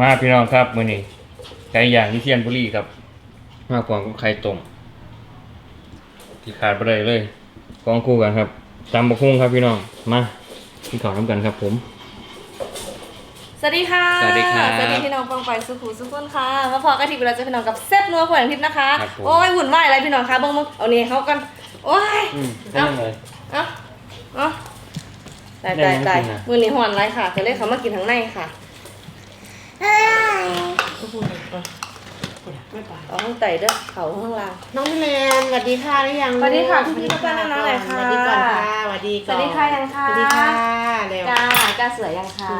มาพี่น้องครับมื้อนี้ไก่ย่างที่เทียนบุรีครับ มาพร้อมกับไข่ต้มที่ขาดบ่ได้เลยกองคู่กันครับตำบักหุ่งครับพี่น้องมากินข้าวน้ำกันครับผมสวัสดีค่ะสวัสดีครับสวัสดีพี่น้องฟังไปสุขุสุขุนค่ะมาพอกันทีเวลาจะพี่น้องกับเซตนัวขวัญทิพย์นะคะครับผมโอ้ยหุ่นวายอะไรพี่น้องคะบ้างมึงเอาเนี่ยเขากันโอ้ยอืมได้เลยเอะอะตายได้ตายไหมตายกินอะมือนี้หอนไรค่ะจะเรียกเขามากินทั้งในค่ะ เอาข้างไตเด้อเขาข้างล่าง น้องพี่แมนสวัสดีค่ะหรือยังสวัสดีค่ะพี่ๆทุกท่านน้องๆหน่อยค่ะ สวัสดีก่อนค่ะสวัสดีสก่อนวัสดีค่ะยังค่ะสวัสดีค่ะเร็ว จ้าจ้าเสือยังคะ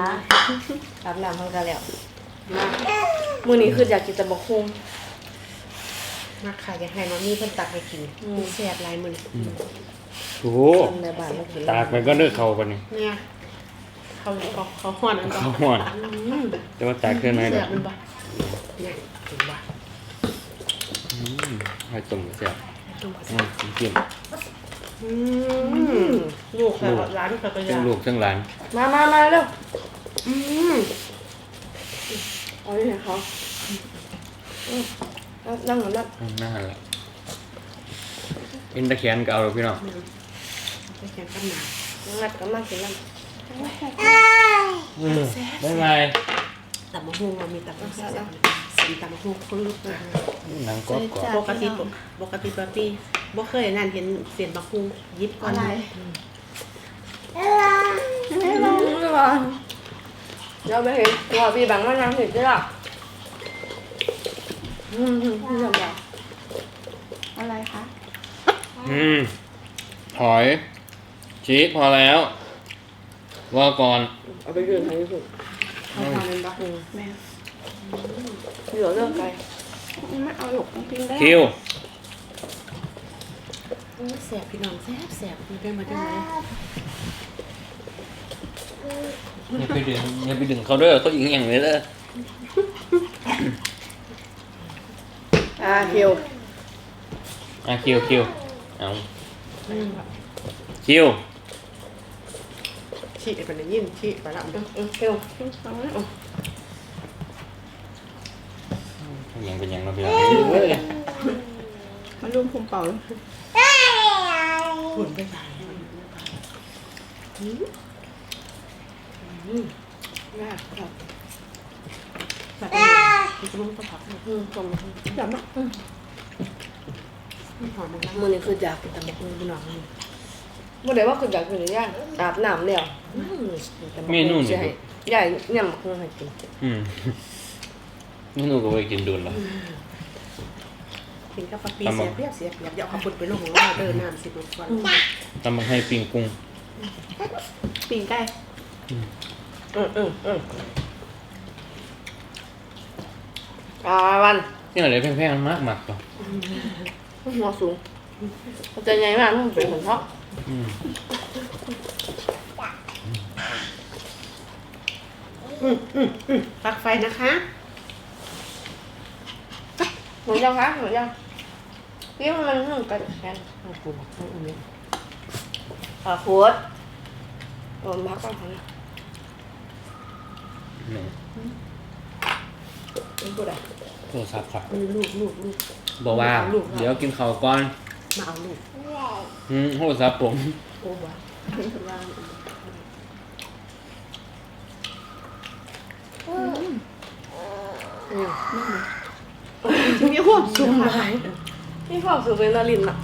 รับน้ำข้างกันแล้วมือนี้คืออยากกินแต่บกคุ้ง มาค่ะอยากให้มามีเพิ่นตักให้กินอืมแซ่บหลายมื้อนี้โอ้โห คนในบ้านมากินตากไปก็เลิกเข้าปะนี่เนี่ย เขาเขาเขาฮ้อนอันบ่เข้าห่อนอืมแต่ว่าตากเกินไหมดแซ่อบกมันบ่เนี่ยเห็นบ่อืมไข่ต้มแซ่บอืมจิ้มอืมลูกค่ะร้านเขาก็อทั้ยางกลูกทั้งหลานมามามาเร็วอืมเอาอยู่ไหนเขาอืมนั่งนั่งนั่งอืมน่าหันละอินตะแขนก็เอาเลยพี่น้องไปแข่งกันหนานั่งนัดกันมากินนั่ง อืมได้ไงตับมะฮุงเรามีตับมะฮุงสีตับมะฮุงคนลุกเลยหนังกรอบกรอบปกติปกติปกติบ่เคยนั่นเห็นเสียนมะฮุงยิบก่อนไม่ลงไม่ลงเดี๋ยวไปเห็นตัวพี่บังมานั่งเห็นใช่หรออืมอืมพี่จำได้อะไรคะ อืมถอย ชี้พอแล้ว ว่าก่อนเอาไปยืนให้ที่สุดเขาทำเป็นบะฮุงแม่เหลือเรื่องไกลไม่เอาหยกต้องกินได้คิวแสบพี่น้องแสบแสบมาได้มาได้ไหมอย่าไปดึงอย่าไปดึงเขาเด้อเขายิงอย่างนี้เด้ออ่าคิวอะคิวคิวเอาคิว ฉีดไปเลยยิ้มฉีดไปละอืมอืมคิวอย่างเป็นอย่างเราไปแล้วเฮ้ยมันรวมคุมเป่าเลยหุ่นไปไหนน่าครับแบบนี้มันจะมันก็ผักอืมตรงอย่ามาหอมมากมือนี้คืออยากกินแต่บกหุ่งพี่น้อง เมื่อไหร่ว่าคืออยากกินหรือย่างอาบน้ำแล้วใช่ใหญ่เนี่ยมันคงให้กินอืมนี่หนูก็ไปกินดุนเหรอกินกับปลาปีเสียเปรียบเสียเปรียบอย่าเอาขับปุ่นไปลงของเราเดินน้ำสิบวันทำมาให้ปิงกุ้งปีนไก่อืมอืมอืมอ่าวันนี่อะไรแพงๆมากมากป่ะหัวสูงมันจะใหญ่มากมันเป็นของพ่ ออืมปักไฟนะคะหนูยังคะหนูยังนี่มันมันมันกระแคนของกูของอันนี้อ่าโคตรโดนพักก่อนค่ะ นี่นี่กูได้โทรศัพท์ครับ ลูกลูกลูก บอกว่า เดี๋ยวกินข้าวก่อน มาเอาลูก อืมโทรศัพท์ผมโอ้บ้ามีความสุขหายนี่ความสุขเป็นนารินอะ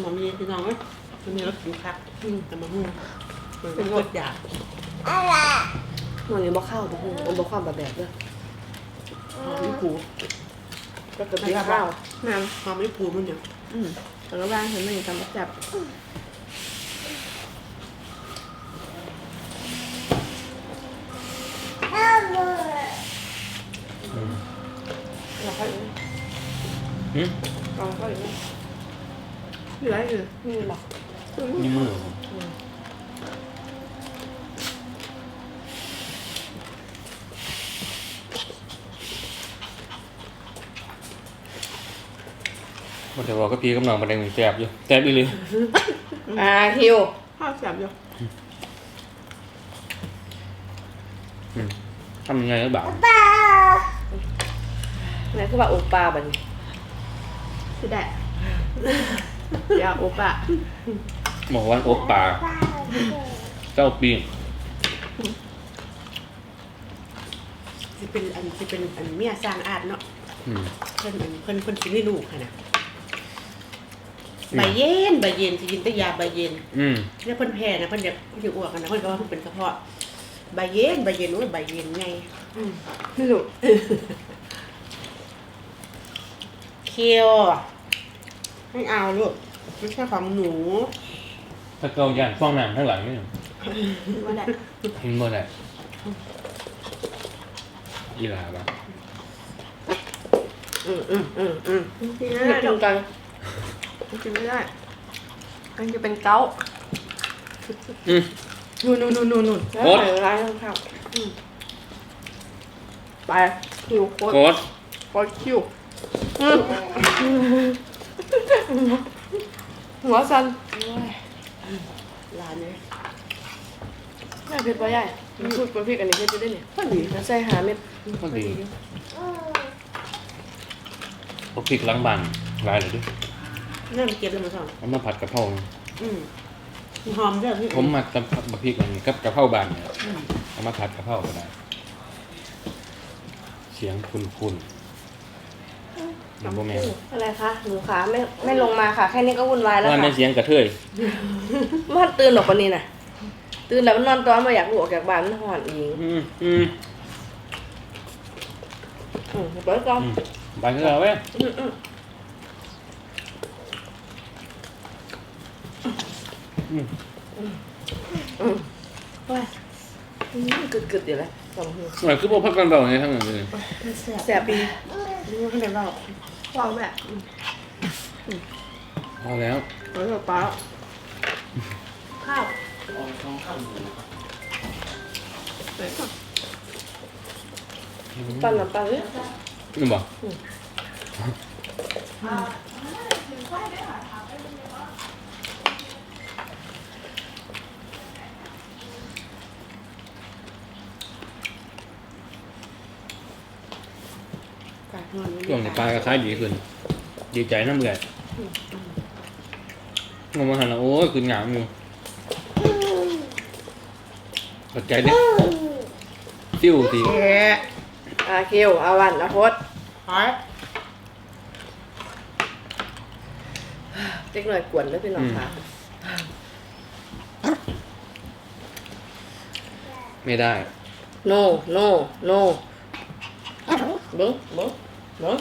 หมอมีพี่น้องไหมมันมีรถอยู่ครับแต่มาหูมันเป็นรถยามันนี้บ่เข้าบ่ฮู้มันบ่ความแบบแบบเด้อ หอมไม่ผูก็จะมีข้าวน้หอมไม่ผูมันเนี่ยำอืมแต่ละบ้านเห็นมันอยู่ตามประจับเราค่อยอีกอืมเราค่อยอีกเหลืออยู่นี่หรอกนี่มือมั นจะบอกก็พี่กำลังมาแดงแสบอยู่แสบอีหลีอ่าคิวพข้าวแซ่บอยู่อืมทำยังไงหรือเปล่าไหนคือว่าโอปลาบัดนสิได้เดี๋ยวโอปะบอกว่าอบปลาเจ้าปีงสิเป็นอันสิเป็นอันเมียสร้างอาดเนาะอืม เพิ่นอันเพิ่นเพิ่นสิได้ลูกค่ะนะ ใบเย็นใบเย็นสิกินแต่ยาใบเย็น อืมแล้วเพิ่นแพ้นะเพิ่นอยากเพิ่นอยากอ้วกกันนะเพิ่นก็ว่าเพิ่นเป็นกระเพาะใบเย็นใบเย็นโอ้ยใบเย็นไงอืมไม่รู้เคียวไม่เอาลูกไม่ใช่ของหนูถ้าเกาย่างฟองน้ำข้างหลังนี่ว่าได้เห็นบ่ได้อีหลาบ้าอืมอืมอืมอืมกินไม่ไม่ได้ตรงกัน กินไม่ได้มันจะเป็นเกาต์อืม นู่นนู่นนู่นนู่นนู่นแล้วโอ๊ตใส่ร้านข้าวไปคิวโคตรโคตรโคตรคิวหัวสั่นร้านนี้แม่เผ็ดปะใหญ่พูดกับพี่กันนี่เผ็ดจะได้เนี่ยก็ดีแล้วใส่หาเม็ดก็ดีพกพริกล้างบานลายเลยดิ น่ามาเก็บแล้วมาสอนเอามาผัดกะเพราอืมหอมด้วยพี่ผมมาตำบะพริกอันนี้กับกะเพราบานเนี่ยอืมเอามาผัดกะเพราก็ได้เสียงคุณคุณน้ำโบแมนอะไรคะหนูขาไม่ไม่ลงมาค่ะ แค่นี้ก็วุ่นวายแล้วว่าค่ะแม่เสียงกระเทยมันตื่นหรอกคนนี้น่ะ ตื่นแล้วมันนอนตอนมาอยากลุกออกจากบ้านมันหอนเองอืมอืมอืมเปิดกล้องอืมไปเถอะเว้ยอืมอืม อืม อืมโอ้ยอืม กึดกึดๆอยู่เลยสองหูหน่อยคือพวกพักกันเบาในทั้งนั้นเลยแสบปีนี่ว่าขนาดเราวางแบบพอแล้วเออป้าข้าวเดี๋ยวก่อนปั้นน้ำปั้นเลยนี่บอกกาดนอน ช่วงนี้ปลาก็ขายดีขึ้น ดีใจน้ำเบื่องงมาหันแล้วโอ้ยคุณงามอยู่ปัจจัยเด้ซิ่วสิเอ๊ะอาคิวอาวันอาโพดหอยเล็กหน่อยกวนเลยพี่น้องค่ะไม่ได้ no no no เบิ้งเบิ้ง เบิ้ง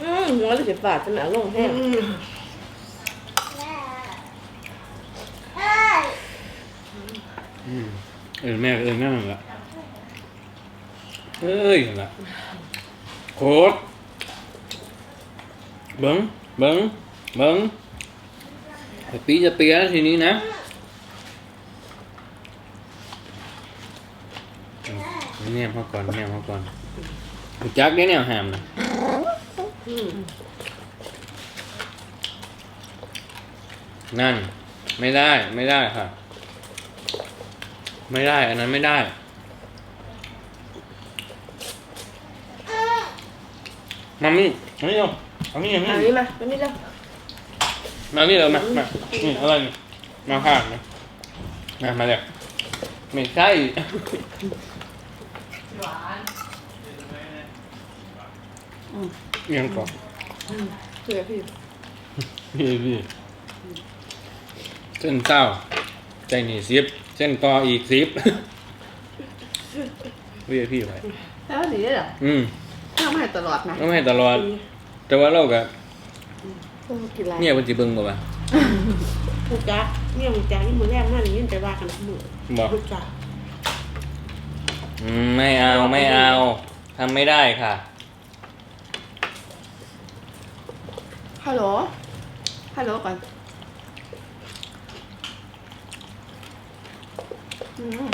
อืมหัวเลยสิบบาทจะแม่ลงแห้งอืมอืมเออแม่เออแม่มันละเอ้ยนั่นละโคตรเบิ้งเบิ้งเบิ้งจะปีจะเปียทีนี้นะ แนมเขาก่อนแนมเขาก่อนกูจักได้แนวหามนะอืมนั่น ไม่ได้ไม่ได้ค่ะ ไม่ได้ อันนั้นไม่ได้ มามี่มานี่เร็วมานี่อย่างอันนี้นี้มาอันนี้เร็วมานี่เร็วมามานี่อะไรนี่มาข้างนะมามาเร็วไม่ใช่ ยังก่อนเผื่อพี่พี่พี่เส้นเต้า ใจนี่สิบเส้นต่ออีกสิบพี่พี่ไปแล้วหนีได้เหรออืมถ้าไม่ให้ตลอดนะต้องให้ตลอด แต่ว่าเราก็โอ้กินอะไรเนี่ยมันสิเบิ่งบ่วะผู้จ้าเนี่ยมึงจ้านี่มือแรกนั่นนี่ไปว่ากันมือบอกผู้จ้าอืมไม่เอาไม่เอาทำไม่ได้ค่ะ ฮัลโหล ฮัลโหลก่อนอืม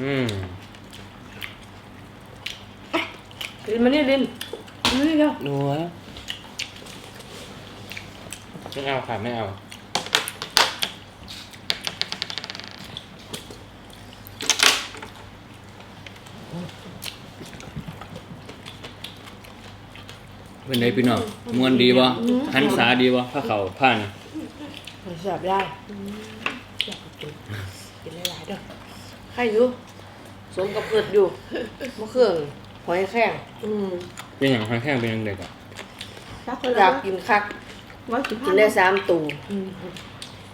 อืมลินมานี่ลินมานี่เร็วดูวะไม่เอาค่ะไม่เอา เป็นไงพี่น้องมวนดีบ่หันษาดีบ่ผ้าเขาวผ้านี่มันแสบได้อยากกินกินหลายๆเด้อใครอยู่สมกับเกิดอยู่มะเขืองหอยแข้งอืมเป็นอย่างข้างแข้งเป็นอย่างเด็กอะรักคนอละยากกินคักว่ากินกินได้สามตูอืม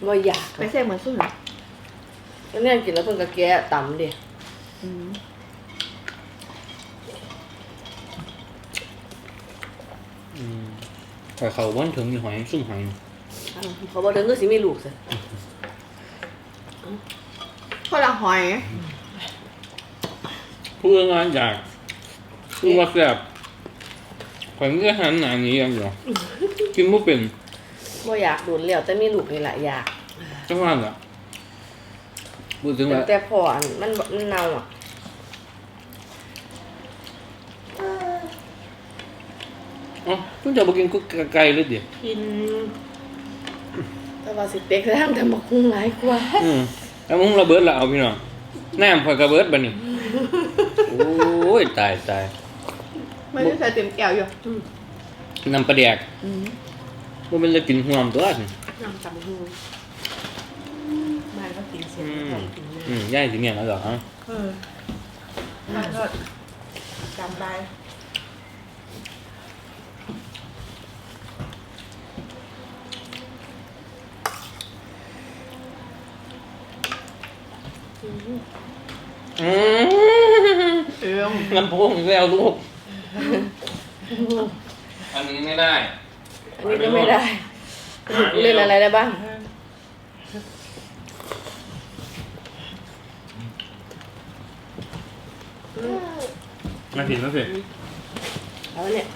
ว่าอยากไม่ใช่เหมือนสู้หรอแล้วเนี่ยกินแล้วเพิ่นก็แกะต่ำดิ อืมอืมหอยเขาวันถึงมีหอยซุ่มหอยเขาบอกเดินก็สิมีลูกสิคนละหอยพูดง่ายๆอยากพูดว่าแซ่บข่อยมันก็หันหนานี้อย่างเดียวกินไม่เป็นว่าอยากโดนแล้วแต่มีลูกนี่แหละอยากจังหวะน่ะพูดถึงว่า แต่พออันมันมันเน่าอะ อ๋อเพิ่งจะมากินกุ๊กไก่เลยเดี๋ยวกินแต่ว่าสิเต็กแล้วแต่มาคุ้งหลายกว่าอืมแล้วมึงระเบิดละเอาพี่น้องน้ำพอยกระเบิดบัดนี้โอ้ยตายตายไม่ได้ใส่เต็มแก้วอยู่น้ำปลาแดกอืมว่ามันจะกินห่วมตัวนี่น้ำตำหูบ้านก็กินเสร็จอืมก็กินนะอืมย่ายสิเนี่ยแล้วเหรอฮะเออบ้านก็จำได้ อืมเอิมลำโพงอีกแล้วลูก อันนี้ไม่ได้อันนี้ก็ไม่ได้เล่นอะไรได้บ้าง มาผิดมาผิดเอาเนี่ย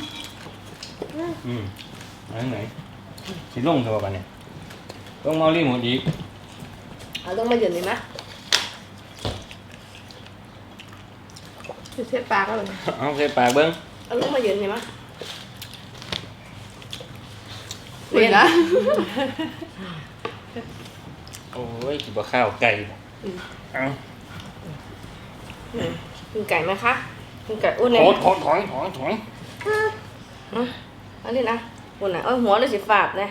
อืมอันไหนสิลงเท่ากันเนี่ยต้องเมารีหมดอีกเอาต้องมาเย็นดีไหมเช็ดปลาก็เลยเอาใส่ปากเบิ้งเอาต้องมาเย็นดีไหมเห็นนะโอ้ยกินบะข้าวไก่เอากินไก่ไหมคะกินไก่อ้วนถเนี่ยอยถอยถอยถอยถอยเอันนี้นะอ้วนนะเอาหัวเลยสิฝาดเลย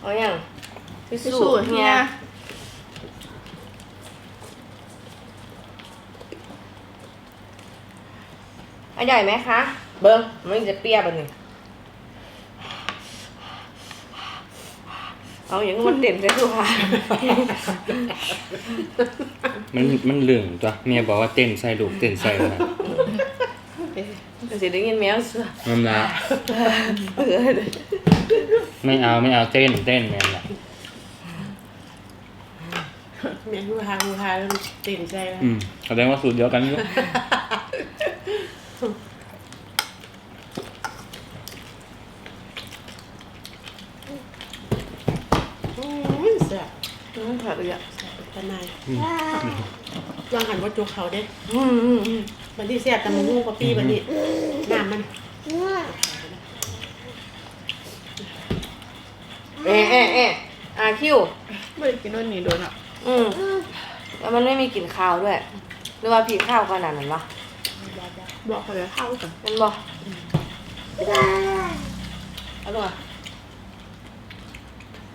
เอาอย่างพิพิสูสูจจน์น์เฮีเฮีย อันใหญ่ไหมคะ เบิ้งมันจะเปรี้ยวแบบนี้เอาอย่างนี้มันเต็มใจทุกค่ะมันมันเหลืองตัวเมียบอกว่าเต้นใส่ลูกเต้นใส่นะมันจะได้ยินแมวเสือมันละเออไม่เอาไม่เอาเต้นเต้นแม่นละเมียฮูฮาฮูฮาแล้วตื่นใจแล้วอืมแสดงว่าสูตรเดียวกันอยู่อืมแซ่บ อืมผัด เลยอะแซ่บตะนายลองหันว่าจุกเขาเด้อืมอืมอืมมันที่แซ่บตำหูกับปี้บันนี้น้ำมันเอะเอะเอะอาคิวไม่ได้กินโน่นนี่โดนอะอืมแล้วมันไม่มีกลิ่นคาวด้วย หรือว่าผีข้าวขนาดนั้นวะบอกเขาเลยเข้ากันมันบอกเอาลงมา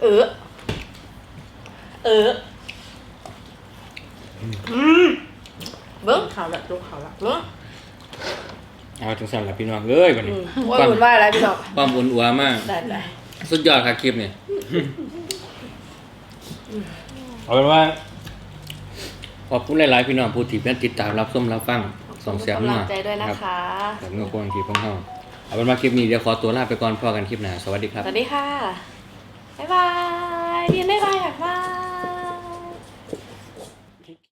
เออ เอออืมเบิ้งเขาละจุกเขาละเบิ้ง เอาจังสั่นละพี่น้องเอ้ยวันอืนี้มว่าคุณว่าอะไรพี่น้องความอุ่นอัวมาก ได้ได้สุดยอดค่ะคลิปเนี่ยเอาเป็นว่า ขอบคุณหลายๆพี่น้องผู้ที่เป็นติดตามรับชมรับฟังสองเสียงกำหลัน่งอยใจด้วยนะคะแบบเงาควงคลิปของเราเอาเป็นว่าคลิปนี้เดี๋ยวขอตัวลาไปก่อนพอกันคลิปหน้าสวัสดีครับ สวัสดีค่ะ บ๊ายบาย